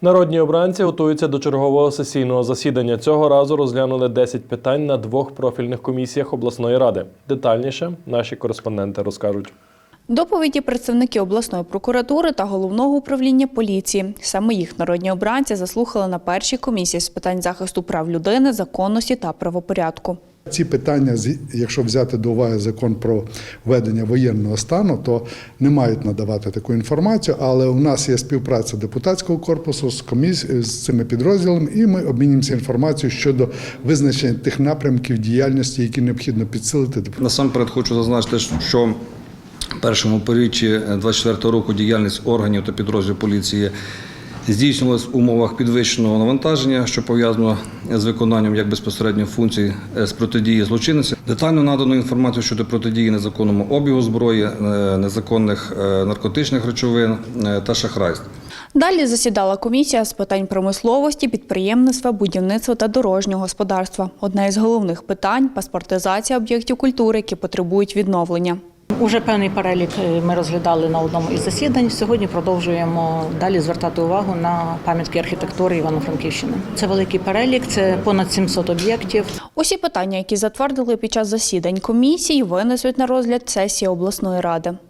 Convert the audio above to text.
Народні обранці готуються до чергового сесійного засідання. Цього разу розглянули 10 питань на двох профільних комісіях обласної ради. Детальніше наші кореспонденти розкажуть. Доповіді представники обласної прокуратури та головного управління поліції. Саме їх народні обранці заслухали на першій комісії з питань захисту прав людини, законності та правопорядку. Ці питання, з- якщо взяти до уваги закон про введення воєнного стану, то не мають надавати таку інформацію. Але у нас є співпраця депутатського корпусу з комісією з цими підрозділами, і ми обмінюємося інформацією щодо визначення тих напрямків діяльності, які необхідно підсилити. Насамперед хочу зазначити, що першому поріччі 24 року діяльність органів та підрозділів поліції здійснювалась в умовах підвищеного навантаження, що пов'язано з виконанням як безпосередньо функцій е, з протидії злочинності. Детально надано інформацію щодо протидії незаконному обігу зброї, е, незаконних е, наркотичних речовин е, та шахрайств. Далі засідала комісія з питань промисловості, підприємництва, будівництва та дорожнього господарства. Одне із головних питань паспортизація об'єктів культури, які потребують відновлення. Уже певний перелік е, ми розглядали на одному із засідань. Сьогодні продовжуємо далі звертати увагу на пам'ятки архітектури Івано-Франківщини. Це великий перелік, це понад 700 об'єктів. Усі питання, які затвердили під час засідань комісії, винесуть на розгляд сесії обласної ради.